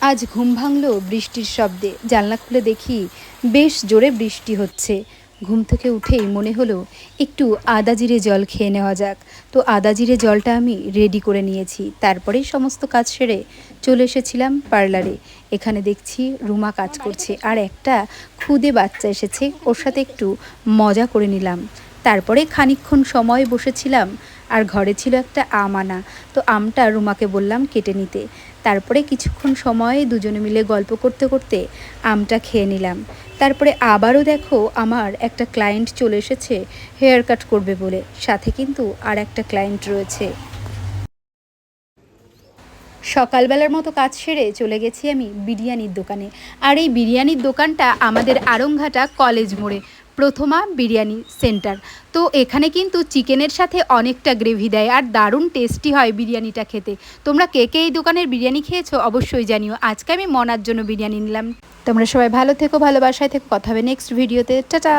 আজ ঘুম ভাঙলো বৃষ্টির শব্দে। জানলা খুলে দেখি বেশ জোরে বৃষ্টি হচ্ছে। ঘুম থেকে উঠেই মনে হলো একটু আদা জিরে জল খেয়ে নেওয়া যাক। তো আদা জিরে জলটা আমি রেডি করে নিয়েছি। তারপরেই সমস্ত কাজ সেরে চলে এসেছিলাম পার্লারে। এখানে দেখছি রুমা কাজ করছে। আর একটা খুদে বাচ্চা এসেছে। ওর সাথে একটু মজা করে নিলাম। তারপরে খানিকক্ষণ সময় বসেছিলাম, আর ঘরে ছিল একটা আম আনা। তো আমটা রুমাকে বললাম কেটে নিতে। তারপরে কিছুক্ষণ সময় দুজনে মিলে গল্প করতে করতে আমটা খেয়ে নিলাম। তারপরে আবারও দেখো আমার একটা ক্লায়েন্ট চলে এসেছে, হেয়ার কাট করবে বলে। সাথে কিন্তু আর একটা ক্লায়েন্ট রয়েছে। সকালবেলার মতো কাজ সেরে চলে গেছি আমি বিরিয়ানির দোকানে। আর এই বিরিয়ানির দোকানটা আমাদের আরংঘাটা কলেজ মোড়ে। প্রথমা বিরিয়ানি সেন্টার। তো এখানে কিন্তু চিকেনের সাথে অনেকটা গ্রেভি দেয় আর দারুণ টেস্টি হয় বিরিয়ানিটা খেতে। তোমরা কে কে এই দোকানের বিরিয়ানি খেয়েছো অবশ্যই জানিও। আজকে আমি মনার জন্য বিরিয়ানি নিলাম। তোমরা সবাই ভালো থেকো, ভালোবাসায় থেকো। কথা হবে নেক্সট ভিডিওতে টাটা!